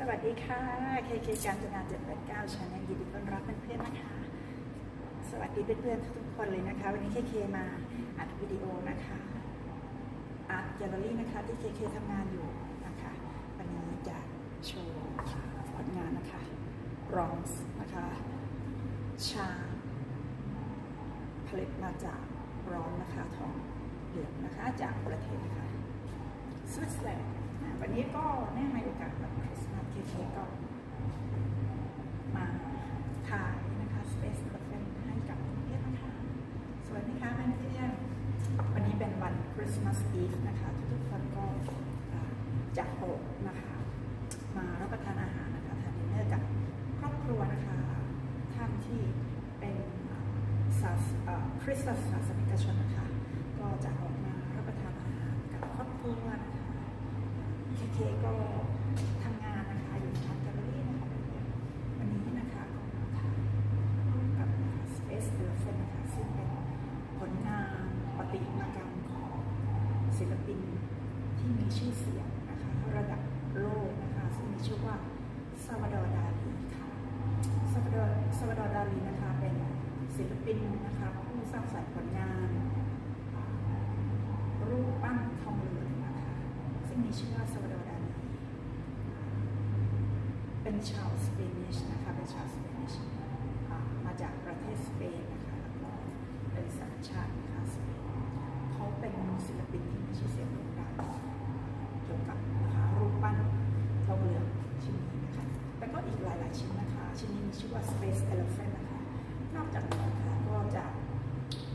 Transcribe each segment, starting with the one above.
สวัสดีค่ะเคเคการจนา789ชาแนลยินดีต้อนรับเพื่อนๆนะคะ สวัสดีเพื่อนๆทุกคนเลยนะคะ วันนี้เคเคมาอัดวิดีโอนะคะอาร์ตแกลเลอรี่นะคะที่เคเคทำงานอยู่นะคะ วันนี้จะโชว์ผลงานนะคะรองส์นะคะ ชา ผลิตมาจากร้อนนะคะทองเหลืองนะคะจากประเทศนะคะสวิตเซอร์แลนด์วันนี้ก็เนื่องในโอกาสวันคริส เคเคก็มาถ่ายนะคะ Space e l e p h a n t ให้กับเพื่อนๆนะคะสวัสดีค่ะเพื่อนๆวันนี้เป็นวันคริสต์มาสอีฟนะคะทุกๆคนก็อ่าจะโต๊ะนะคะ มารับประทานอาหารนะคะทานดินเนอร์กับครอบครัวนะคะท่านที่เป็นศาสคริสต์ศาสนิกชนนะคะ ก็จะออกมารับประทานอาหารกับครอบครัวนะคะเคเคก็ ทำงานนะคะอยู่ที่แกลเลอรี่นะคะวันนี้นะคะก็มาถ่ายร่วมกับนะคะ Space e l e p h a n t นะคะซึ่งเป็นผลงานประติมากรรมของศิลปินที่มีชื่อเสียงนะคะระดับโลกนะคะซึ่งมีชื่อว่าซาวาดอร์ดาลีค่ะซาวาดอร์ซาวาดอร์ดาลีนะคะเป็นศิลปินนะคะผู้สร้างสรรค์ผลงาน รูปปั้นทองเหลืองนะคะซึ่งมีชื่อว่าซาวาดอร์ดาลี เป็นชาวสเปนิชนะคะ เป็นชาวสเปนิชมาจากประเทศสเปนนะคะ แล้วก็เป็นสัญชาตินะคะสเปนเขาเป็นศิลปินที่มีชื่อเสียงโด่งดังเกี่ยวกับนะคะรูปปั้นทองเหลืองชิ้นนี้นะคะแล้วก็อีกหลาย ๆ ชิ้นนะคะ ชิ้นนี้มีชื่อว่า Space Elephant นะคะ นอกจากนี้นะคะก็จะ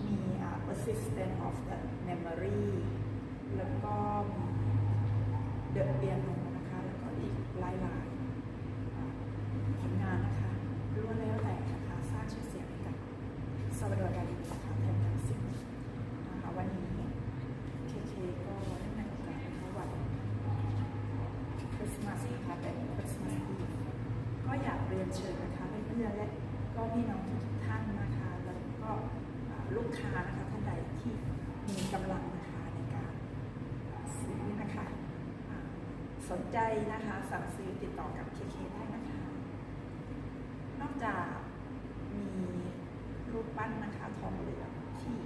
มี Persistence of the memory แล้วก็ the piano นะคะ แล้วก็อีกหลาย ๆอ่าผลงานนะคะล้วนแล้วแต่นะคะสร้างชื่อเสียงให้กับซาวาดอร์ดาลีนะคะแทนทั้งสิ้นนะคะวันนี้เคเคก็ได้ในโอกาสนะคะวันคริสต์มาสนะคะเป็นคริสต์มาสอีฟก็อยากเรียนเชิญนะคะเพื่อนและก็พี่น้องทุกท่านนะคะแล้วก็ลูกค้านะคะท่านใดที่มีกำลังนะคะในการซื้อนะคะสนใจนะคะสั่งซื้อติดต่อกับเคเคได้นะคะ นอกจากมีรูปปั้นนะคะทองเหลืองที่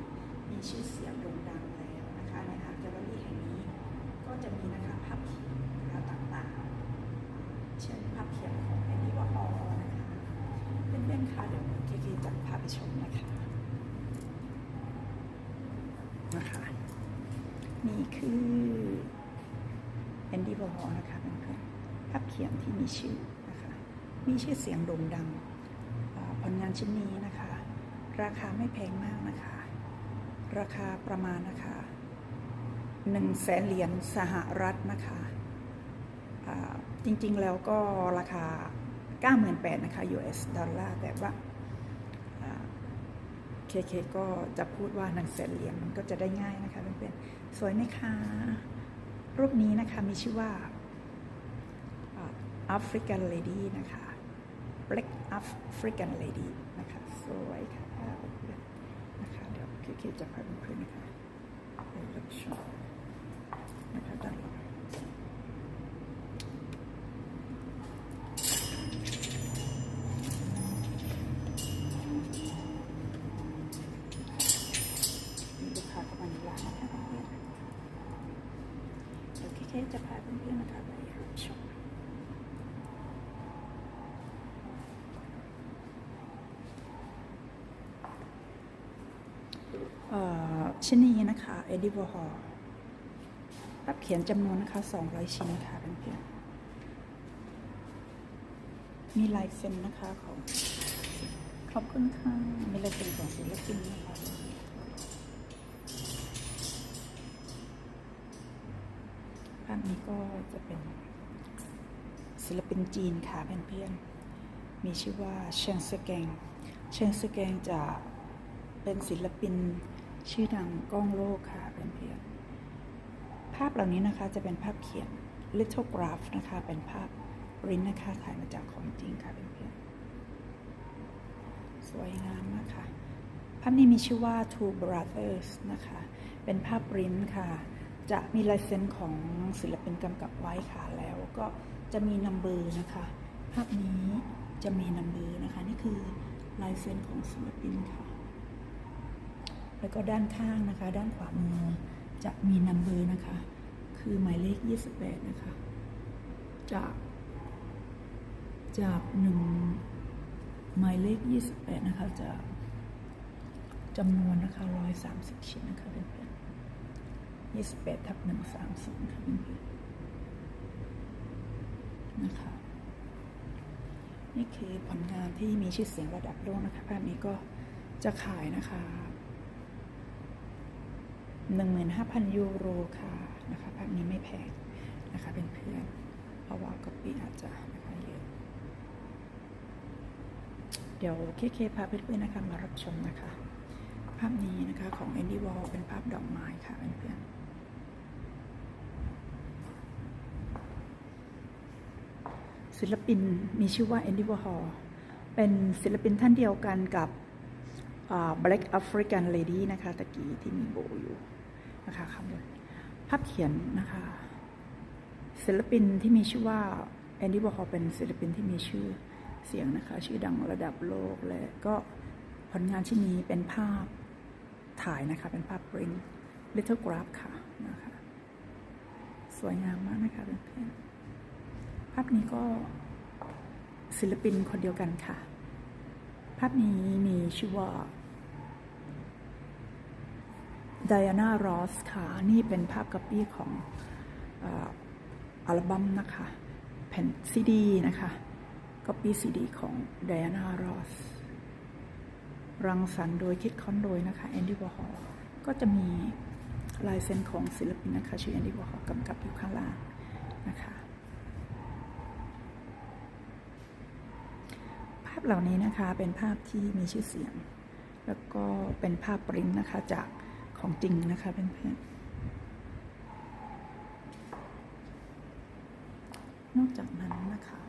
มีชื่อเสียงโด่งดังแล้วนะคะในอาร์ตแกลเลอรี่แห่งนี้ ก็จะมีนะคะภาพเขียนนะคะต่างๆ เช่นภาพเขียนของแอนดี้วอร์ฮอลนะคะเพื่อนๆค่ะเดี๋ยวเคเคจะพาไป ชมนะคะนะคะนี่คือแอนดี้วอร์ฮอลนะคะเพื่อนๆภาพเขียนที่มีชื่อนะคะมีชื่อเสียงโด่งดังอ่าผลงานชิ้นนี้นะคะ ราคาไม่แพงมากนะคะ ราคาประมาณนะคะหนึ่งแสนเหรียญสหรัฐนะคะอ่าจริงๆแล้วก็ราคา 98,000นะคะ US ดอลลาร์แต่ว่า เคเคก็จะพูดว่าหนึ่งแสนเหรียมมันก็จะได้ง่ายนะคะเพื่อนๆสวยไหมคะรูปนี้นะคะมีชื่อว่าแอฟริกันเลดี้นะคะ Black African Lady นะคะสวยค่ะเพื่อนๆนะคะเดี๋ยวเคิดจะพาเพื่อนๆนะคะ คจะพาเพื่อนๆนะคะไปรับชมเอ่อชิ้นนี้นะคะเอดิวอร์รับเขียนจำนวนนะคะ 200 ชิ้นค่ะเพื่อนๆ มีลายเซ็นนะคะของขอบคุณค่ะมีลายเซ็นของศิลปินนะคะาพนี้ก็จะเป็นศิลปินจีนค่ะเพื่อนๆ มีชื่อว่าเชิงสแกง เชิงสแกงจะเป็นศิลปินชื่อดังก้องโลกค่ะเพื่อนๆ ภาพเหล่านี้นะคะจะเป็นภาพเขียน lithograph นะคะ เป็นภาพริ้นนะคะถ่ายมาจากของจริงค่ะเพื่อนๆ สวยงามมากค่ะภาพนี้มีชื่อว่า Two Brothers นะคะ เป็นภาพริ้นค่ะ จะมีลายเซ็นของศิลปินกำกับไว้ค่ะ แล้วก็จะมีนัมเบอร์นะคะ ภาพนี้จะมีนัมเบอร์นะคะ นี่คือลายเซ็นของศิลปินค่ะ แล้วก็ด้านข้างนะคะ ด้านขวามือจะมีนัมเบอร์นะคะ คือหมายเลข 28 นะคะ จาก จากหนึ่งหมายเลข 28 นะคะ จะจำนวนนะคะ 130 ชิ้นนะคะเพื่อนๆ 28ทับ130ค่ะเพื่อนๆนะคะ นี่คือผลงานที่มีชื่อเสียงระดับโลกนะคะภาพนี้ก็จะขายนะคะ15,000ยูโรค่ะนะคะภาพนี้ไม่แพงนะคะเป็นเพื่อนเพราะว่าก๊อปปี้อาจจะนะคะเยอะเดี๋ยวเคเคพาเพื่อนๆนะคะมารับชมนะคะ ภาพนี้นะคะของแอนดี้วอลเป็นภาพดอกไม้ค่ะเพื่อนๆ ศิลปินมีชื่อว่าแอนดี้วอร์ฮอลเป็นศิลปินท่านเดียวกันกับ Black African Lady นะคะตะกี้ที่มีโบอยู่นะคะข้างบนภาพเขียนนะคะ ศิลปินที่มีชื่อว่าแอนดี้วอร์ฮอลเป็นศิลปินที่มีชื่อเสียงนะคะ ชื่อดังระดับโลกและก็ผลงานชิ้นนี้เป็นภาพถ่ายนะคะ เป็นภาพปริ้นลิทเทิลกราฟค่ะนะคะ สวยงามมากนะคะเพื่อนๆ ภาพนี้ก็ศิลปินคนเดียวกันค่ะ ภาพนี้มีชื่อว่า Diana Ross ค่ะ นี่เป็นภาพก๊อปปี้ของอัลบั้มนะคะ แผ่นซีดีนะคะก๊อปปี้ซีดีของ Diana Ross รังสรรค์โดยคิดค้นโดยนะคะแอนดี้วอร์ฮอลก็จะมีลายเซ็นของศิลปินนะคะชื่อแอนดี้วอร์ฮอลกำกับอยู่ข้างล่างนะคะ ภาพ เหล่านี้นะคะเป็นภาพที่มีชื่อเสียง แล้วก็เป็นภาพปริ้นนะคะจากของจริงนะคะเพื่อนๆนอกจากนั้นนะคะ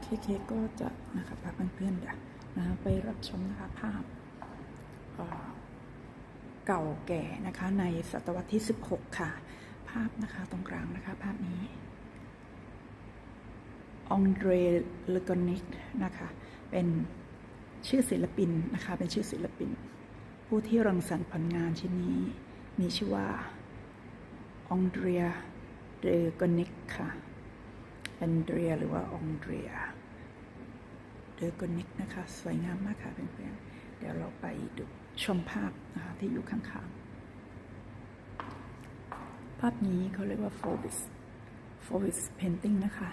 เคเคก็จะนะคะพาเพื่อนๆนะะไปรับชมนะคะภาพเเก่าแก่นะคะในศตวรรษที่ 16 ค่ะ ภาพนะคะตรงกลางนะคะภาพนี้ องเดรเลกอนิกนะคะ เป็นชื่อศิลปินนะคะ เป็นชื่อศิลปิน ผู้ที่รังสรรค์ผลงานชิ้นนี้ มีชื่อว่าองเดรียเดกอนิกค่ะอนเดรียหรือว่าองเดรียเดกอนิกนะคะ สวยงามมากค่ะเพื่อนๆเดี๋ยวเราไปดูชมภาพนะคะที่อยู่ข้างๆ ภาพนี้เขาเรียกว่า f o r b i s f o r b i s painting นะคะ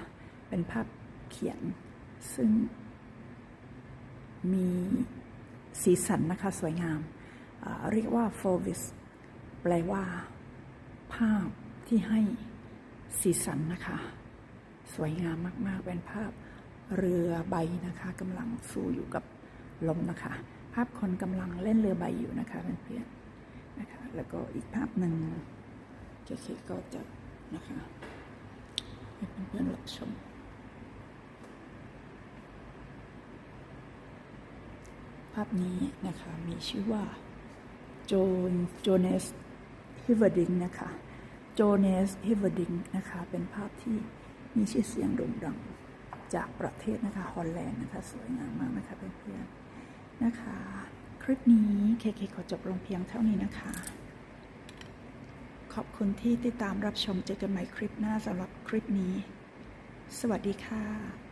เป็นภาพเขียน ซึ่งมีสีสันนะคะสวยงาม เรียกว่า f o r v i s แปลว่า ภาพที่ให้สีสันนะคะ สวยงามมากๆ เป็นภาพเรือใบนะคะกำลังสู้อยู่กับลมนะคะ ภาพคนกำลังเล่นเรือใบอยู่นะคะเพื่อนๆนะคะแล้วก็อีกภาพหนึ่งเคเคก็จะนะคะให้เพื่อนๆรับชม ภาพนี้นะคะ มีชื่อว่าโจนโจเนสฮิเวอร์ดิงนะคะโจเนสฮิเวอร์ดิงนะคะ เป็นภาพที่มีชื่อเสียงโด่งดังจากประเทศนะคะฮอลแลนด์นะคะ สวยงามมากนะคะเพื่อนๆนะคะ คลิปนี้เคเคขอจบลงเพียงเท่านี้นะคะ ขอบคุณที่ติดตามรับชมเจอกันใหม่คลิปหน้าสำหรับคลิปนี้ สวัสดีค่ะ